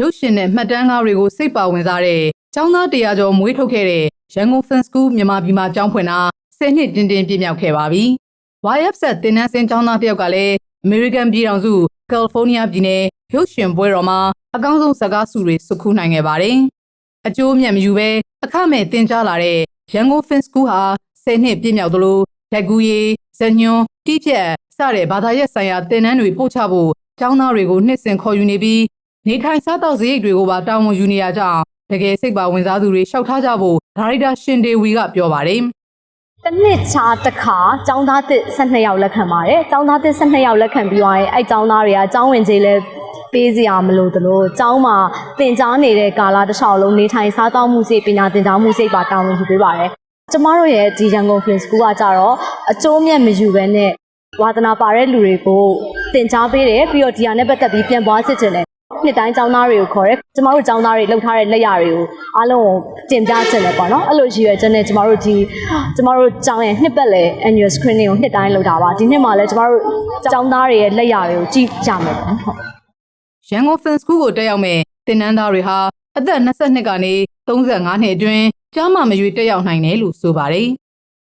ရုပ်ရှင်နဲ့မှတ်တမ်းကားတွေကိုစိတ်ပါဝင်စားတဲ့ကျောင်းသားတရားကျော်မွေးထုတ်ခဲ့တဲ့ရန်ကုန် Film School မြန်မာပြည်မှာကျောင်းဖွင့်တာ10နှစ်တင်းတင်းပြည့်မြောက်ခဲ့ပါပြီ။ YFZ တင်နန်းစင်ကျောင်းသားတစ်ယောက်ကလည်း American ပြည်ထောင်စုကယ်လီဖိုးနီးယားပြည်နယ်ရုပ်ရှင်ပွဲတော်မှာအကောင်းဆုံးဇာတ်ကားဆုတွေစုခုနိုင်ခဲ့ပါတယ်။အကျိုးအမြတ်မယူဘဲအခမဲ့တင် जा လာတဲ့ရန်ကုန် Film School ဟာ10နှစ်ပြည့်မြောက်သလိုဓာတ်ကူးရေးဇညွန်တီးဖြတ်စတဲ့ဘာသာရပ်ဆိုင်ရာသင်တန်းတွေပို့ချဖို့ကျောင်းသားတွေကိုနှစ်စဉ်ခေါ်ယူနေပြီး နေထိုင်စားသောက်စရိတ်တွေကိုပါတာဝန်ယူနေရကြောင်းတကယ်စိတ်ပါဝင်စားသူတွေရှောက်ထားကြဖို့ဒါရိုက်တာရှင်ဒေဝီကပြောပါတယ်။တစ်နှစ်ခြားတစ်ခါចောင်းသားတစ်12ယောက်လက်ခံပါတယ်။ចောင်းသားတစ်12ယောက်လက်ခံပြီးသွားရင်အဲ့ចောင်းသားတွေကចောင်းဝင်ကြီးလဲပေးစရာမလိုသလိုចောင်းမှာသင်ကြားနေတဲ့ကာလတစ်လျှောက်လုံးနေထိုင်စားသောက်မှုစိတ်ပညာသင်ကြားမှုစိတ်ပါတာဝန်ယူပေးပါတယ်။ကျမတို့ရဲ့ဒီရန်ကုန် Film School ကကြတော့အကျိုးမြတ်မယူဘဲနဲ့ဝါသနာပါတဲ့လူတွေကိုတင် जा ပေးတယ်ပြီးတော့ဒီဟာနဲ့ပတ်သက်ပြီးပြန်ပွားစစ်ချင်တယ် နှစ်တိုင်းကျောင်းသားတွေကိုခေါ်တယ်ကျမတို့ကျောင်းသားတွေလှုပ်ထားတဲ့လက်ရာတွေကိုအားလုံးကိုတင်ပြခြင်းလည်းပေါ့နော်အဲ့လိုရည်ရွယ်ချက်နဲ့ကျမတို့ဒီကျမတို့ကျောင်းရဲ့နှစ်ပတ်လည် annual screening ကိုနှစ်တိုင်းလှုပ်တာပါဒီနှစ်မှာလည်းကျမတို့ကျောင်းသားတွေရဲ့လက်ရာတွေကိုကြည့်ကြမယ်ပေါ့ဟုတ်ရန်ကုန် Film School ကိုတက်ရောက်မဲ့သင်တန်းသားတွေဟာအသက်22ကနေ35နှစ်အတွင်းကြားမှမရွေတက်ရောက်နိုင်တယ်လို့ဆိုပါတယ်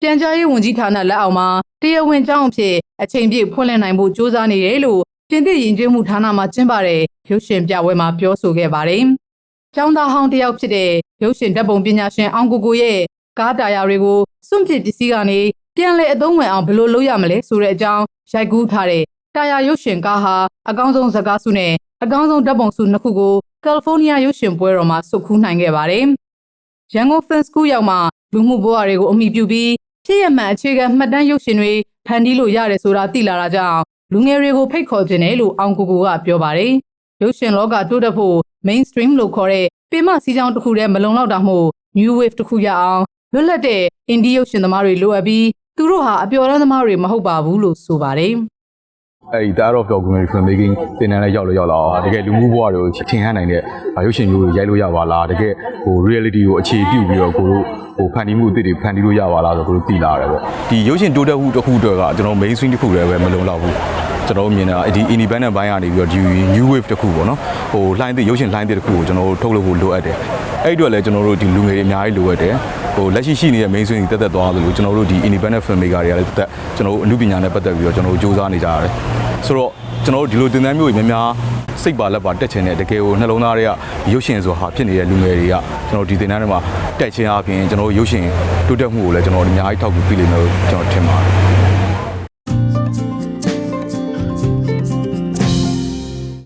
ပြန်ကြားရေးဝန်ကြီးဌာနလက်အောက်မှာတရားဝင်ကြောင်းအဖြစ်အချိန်ပြည့်ဖွင့်လှစ်နိုင်ဖို့စ조사နေတယ်လို့ ပြင်သစ်ယဉ်ကျေးမှုဌာနမှကျင်းပတဲ့ရုပ်ရှင်ပြပွဲမှာပြောဆိုခဲ့ပါတယ်။ကျောင်းသားဟောင်းတစ်ယောက်ဖြစ်တဲ့ရုပ်ရှင်ဓာတ်ပုံပညာရှင်အောင်ကိုကိုရဲ့ကားတာယာတွေကိုစွန့်ပစ်ပစ္စည်းကနေပြန်လည်အသုံးဝင်အောင်ဘယ်လိုလုပ်ရမလဲဆိုတဲ့အကြောင်းရိုက်ကူးထားတဲ့တာယာရုပ်ရှင်ကားဟာအကောင်းဆုံးဇာတ်ကားဆုနဲ့အကောင်းဆုံးဓာတ်ပုံဆုနှစ်ခုကိုကယ်လီဖိုးနီးယားရုပ်ရှင်ပွဲတော်မှာစုခူးနိုင်ခဲ့ပါတယ်။ရန်ကုန် Film School ရောက်မှလူမှုဘဝတွေကိုအမိပြုပြီးဖြစ်ရမှန်အခြေခံမှတ်တမ်းရုပ်ရှင်တွေဖန်တီးလို့ရတယ်ဆိုတာသိလာတာကြောင့် လူငယ်တွေကိုဖိတ်ခေါ်ခြင်းတယ်လို့အောင်ကိုကိုကပြောပါတယ်။ရုပ်ရှင်လောကတိုးတက်ဖို့ mainstream လို့ခေါ်တဲ့ပေမစီကြောင်တစ်ခုတည်းမလုံလောက်တာမို့ new wave တစ်ခုရအောင်လွတ်လပ်တဲ့ indie ရုပ်ရှင်သမားတွေလိုအပ်ပြီးသူတို့ဟာအပျော်တမ်းသမားတွေမဟုတ်ပါဘူးလို့ဆိုပါတယ်။အဲဒီ Diary of Documentary Film Making သင်တန်းလေးရောက်လို့ရောက်လာအောင်တကယ်လူမှုဘဝတွေကိုထင်ဟပ်နိုင်တဲ့ရုပ်ရှင်မျိုးတွေရိုက်လို့ရပါလားတကယ်ဟို reality ကိုအခြေပြုပြီးတော့ကိုတို့ဟိုဖန်တီးမှုအသစ်တွေဖန်တီးလို့ရပါလားဆိုတော့ကိုတို့သိလာရတယ်ပေါ့ဒီရုပ်ရှင်တိုးတက်မှုတစ်ခုအတွက်ကကျွန်တော် mainstream တစ်ခုတည်းပဲမလုံလောက်ဘူး ကျွန်တော်မြင်တာဒီ independent ဘိုင်းကနေပြီးတော့ဒီ new wave တစ်ခုပေါ့နော်ဟိုလှိုင်းသစ်ရုပ်ရှင်လှိုင်းသစ်တစ်ခုကိုကျွန်တော်တို့ထုတ်လုပ်ဖို့လိုအပ်တယ်အဲ့ဒီအတွက်လည်းကျွန်တော်တို့ဒီလူငယ်တွေအများကြီးလိုအပ်တယ်ဟိုလက်ရှိရှိနေတဲ့ mainstream တွေတက်တက်သွားသလိုကျွန်တော်တို့ဒီ independent filmmaker တွေကလည်းတက်တက်ကျွန်တော်တို့အမှုပညာနဲ့ပတ်သက်ပြီးတော့ကျွန်တော်တို့စူးစမ်းနေကြရတယ်ဆိုတော့ကျွန်တော်တို့ဒီလိုတင်တန်းမျိုးတွေများများစိတ်ပါလက်ပါတက်ချင်တဲ့တကယ်ကိုနှလုံးသားတွေကရုပ်ရှင်ဆိုဟာဖြစ်နေတဲ့လူငယ်တွေကကျွန်တော်ဒီတင်တန်းတွေမှာတက်ချင်းအပြင်ကျွန်တော်တို့ရုပ်ရှင်တိုးတက်မှုကိုလည်းကျွန်တော်တို့အများကြီးထောက်ကူပြလိမ့်မယ်လို့ကျွန်တော်ထင်ပါတယ်